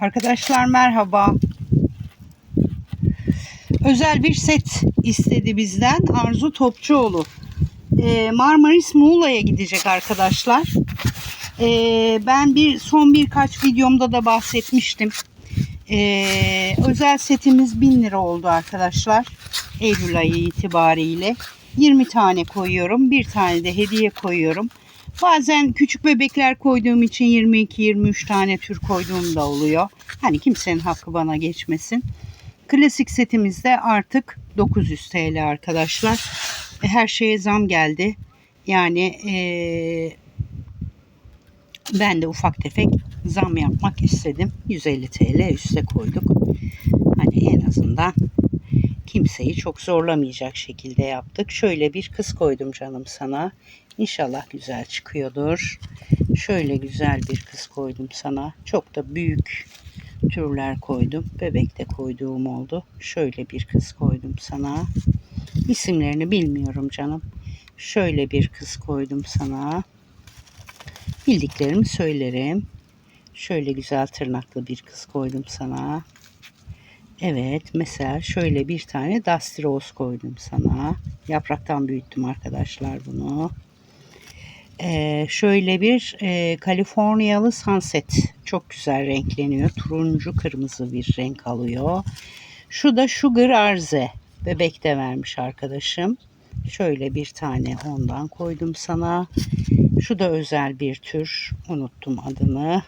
Arkadaşlar merhaba. Özel bir set istedi bizden Arzu Topçuoğlu. Ee, Marmaris Muğla'ya gidecek arkadaşlar. Ee, ben bir son birkaç videomda da bahsetmiştim. Ee, özel setimiz 1000 lira oldu arkadaşlar. Eylül ayı itibariyle. 20 tane koyuyorum. Bir tane de hediye koyuyorum. Bazen küçük bebekler koyduğum için 22-23 tane tür koyduğum da oluyor. Hani kimsenin hakkı bana geçmesin. Klasik setimizde artık 900 TL arkadaşlar. E, Her şeye zam geldi. Yani eee, ben de ufak tefek zam yapmak istedim. 150 TL üste koyduk. Hani en azından kimseyi çok zorlamayacak şekilde yaptık. Şöyle bir kız koydum canım sana. İnşallah güzel çıkıyordur. Şöyle güzel bir kız koydum sana. Çok da büyük türler koydum. Bebek de koyduğum oldu. Şöyle bir kız koydum sana. İsimlerini bilmiyorum canım. Şöyle bir kız koydum sana. Bildiklerimi söylerim. Şöyle güzel tırnaklı bir kız koydum sana. Evet mesela şöyle bir tane Dusty Rose koydum sana. Yapraktan büyüttüm arkadaşlar bunu. Ee, şöyle bir e, Kaliforniyalı Sunset. Çok güzel renkleniyor. Turuncu kırmızı bir renk alıyor. Şu da Sugar Arze. Bebek de vermiş arkadaşım. Şöyle bir tane ondan koydum sana. Şu da özel bir tür. Unuttum adını.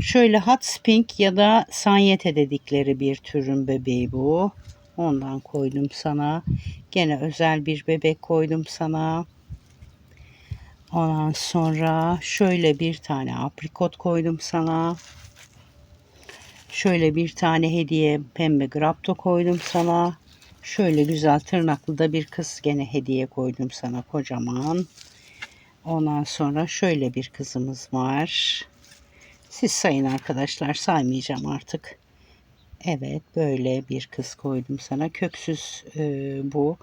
Şöyle hot spink ya da sanyete dedikleri bir türün bebeği bu. Ondan koydum sana. Gene özel bir bebek koydum sana. Ondan sonra şöyle bir tane aprikot koydum sana. Şöyle bir tane hediye pembe grapto koydum sana. Şöyle güzel tırnaklı da bir kız gene hediye koydum sana kocaman. Ondan sonra şöyle bir kızımız var. Siz sayın arkadaşlar saymayacağım artık. Evet böyle bir kız koydum sana. Köksüz e, bu.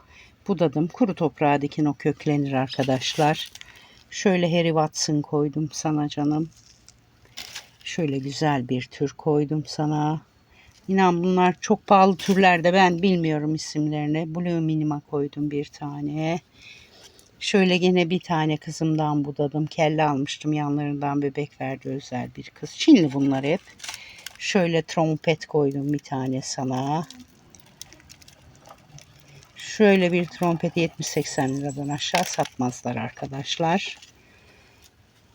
Budadım. Kuru toprağa dikin o köklenir arkadaşlar. Şöyle Harry Watson koydum sana canım. Şöyle güzel bir tür koydum sana. İnan bunlar çok pahalı türlerde ben bilmiyorum isimlerini. Blue Minima koydum bir tane. Şöyle gene bir tane kızımdan budadım. Kelle almıştım yanlarından bebek verdi özel bir kız. Çinli bunlar hep. Şöyle trompet koydum bir tane sana. Şöyle bir trompeti 70-80 liradan aşağı satmazlar arkadaşlar.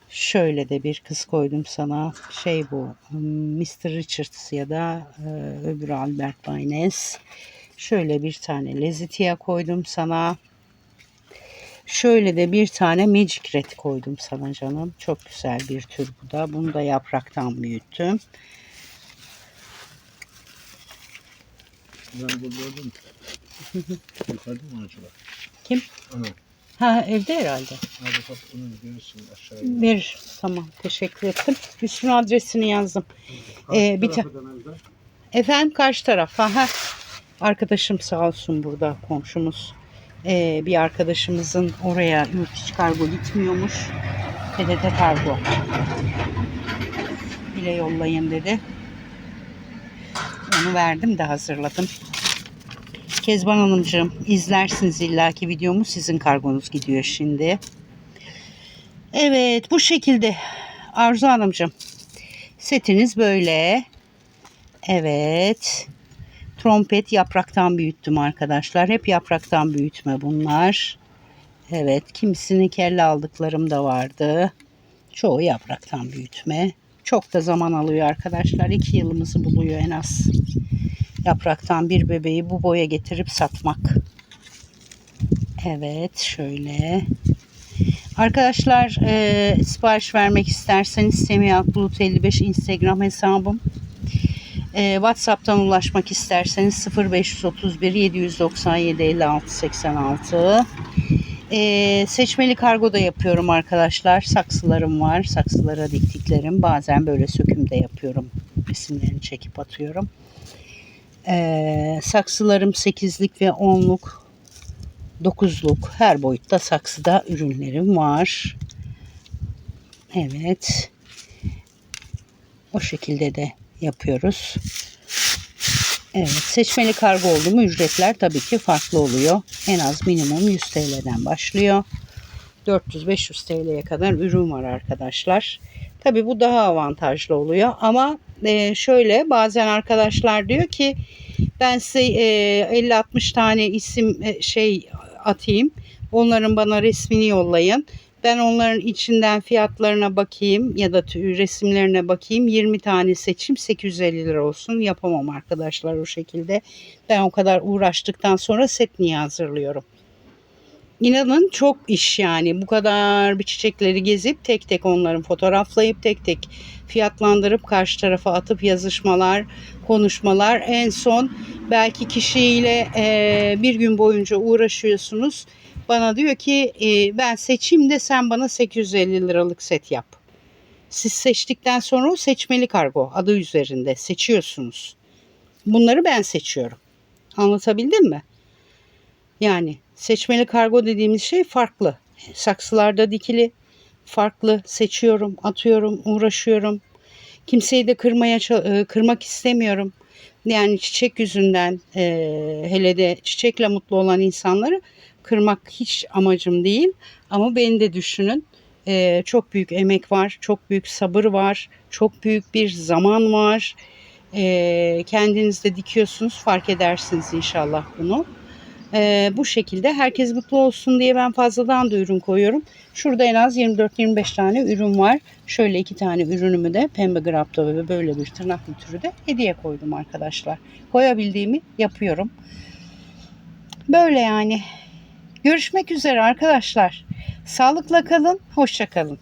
Şöyle de bir kız koydum sana. Şey bu Mr. Richards ya da e, öbürü Albert Baynes. Şöyle bir tane Lezitia koydum sana. Şöyle de bir tane Magic Red koydum sana canım. Çok güzel bir tür bu da. Bunu da yapraktan büyüttüm. Ben bu gördüm. Yukarıda mı acaba? Kim? Ana. Ha evde herhalde. Hadi bak onu görürsün aşağıya. Bir tamam teşekkür ettim. Üstüne adresini yazdım. Ee, bir ta- Efendim karşı taraf. Aha. Arkadaşım sağ olsun burada komşumuz. Ee, bir arkadaşımızın oraya yurt içi kargo gitmiyormuş. TDT kargo. Bile yollayın dedi. Onu verdim de hazırladım. Kezban Hanımcığım izlersiniz illaki videomu. Sizin kargonuz gidiyor şimdi. Evet bu şekilde Arzu Hanımcığım. Setiniz böyle. Evet. Trompet yapraktan büyüttüm arkadaşlar. Hep yapraktan büyütme bunlar. Evet. Kimisini kelle aldıklarım da vardı. Çoğu yapraktan büyütme. Çok da zaman alıyor arkadaşlar. İki yılımızı buluyor en az. Yapraktan bir bebeği bu boya getirip satmak. Evet şöyle. Arkadaşlar e, sipariş vermek isterseniz Semih Akbulut 55 Instagram hesabım. E, WhatsApp'tan ulaşmak isterseniz 0531 797 56 86. E, seçmeli kargo da yapıyorum arkadaşlar. Saksılarım var. Saksılara diktiklerim. Bazen böyle sökümde yapıyorum. Resimlerini çekip atıyorum. E, saksılarım 8'lik ve 10'luk 9'luk her boyutta saksıda ürünlerim var. Evet. O şekilde de yapıyoruz. Evet, seçmeli kargo oldu mu ücretler tabii ki farklı oluyor. En az minimum 100 TL'den başlıyor. 400-500 TL'ye kadar ürün var arkadaşlar. Tabii bu daha avantajlı oluyor ama e, şöyle bazen arkadaşlar diyor ki ben size e, 50-60 tane isim e, şey atayım. Onların bana resmini yollayın. Ben onların içinden fiyatlarına bakayım ya da resimlerine bakayım. 20 tane seçim 850 lira olsun. Yapamam arkadaşlar o şekilde. Ben o kadar uğraştıktan sonra set niye hazırlıyorum? İnanın çok iş yani. Bu kadar bir çiçekleri gezip tek tek onların fotoğraflayıp tek tek fiyatlandırıp karşı tarafa atıp yazışmalar, konuşmalar. En son belki kişiyle e, bir gün boyunca uğraşıyorsunuz. Bana diyor ki e, ben seçeyim de sen bana 850 liralık set yap. Siz seçtikten sonra o seçmeli kargo adı üzerinde seçiyorsunuz. Bunları ben seçiyorum. Anlatabildim mi? Yani seçmeli kargo dediğimiz şey farklı. Saksılarda dikili farklı seçiyorum, atıyorum, uğraşıyorum. Kimseyi de kırmaya e, kırmak istemiyorum. Yani çiçek yüzünden e, hele de çiçekle mutlu olan insanları kırmak hiç amacım değil. Ama beni de düşünün. E, çok büyük emek var, çok büyük sabır var, çok büyük bir zaman var. E, kendiniz de dikiyorsunuz, fark edersiniz inşallah bunu. Ee, bu şekilde herkes mutlu olsun diye ben fazladan da ürün koyuyorum. Şurada en az 24-25 tane ürün var. Şöyle iki tane ürünümü de pembe grapta ve böyle bir tırnak türü de hediye koydum arkadaşlar. Koyabildiğimi yapıyorum. Böyle yani. Görüşmek üzere arkadaşlar. Sağlıkla kalın, hoşça kalın.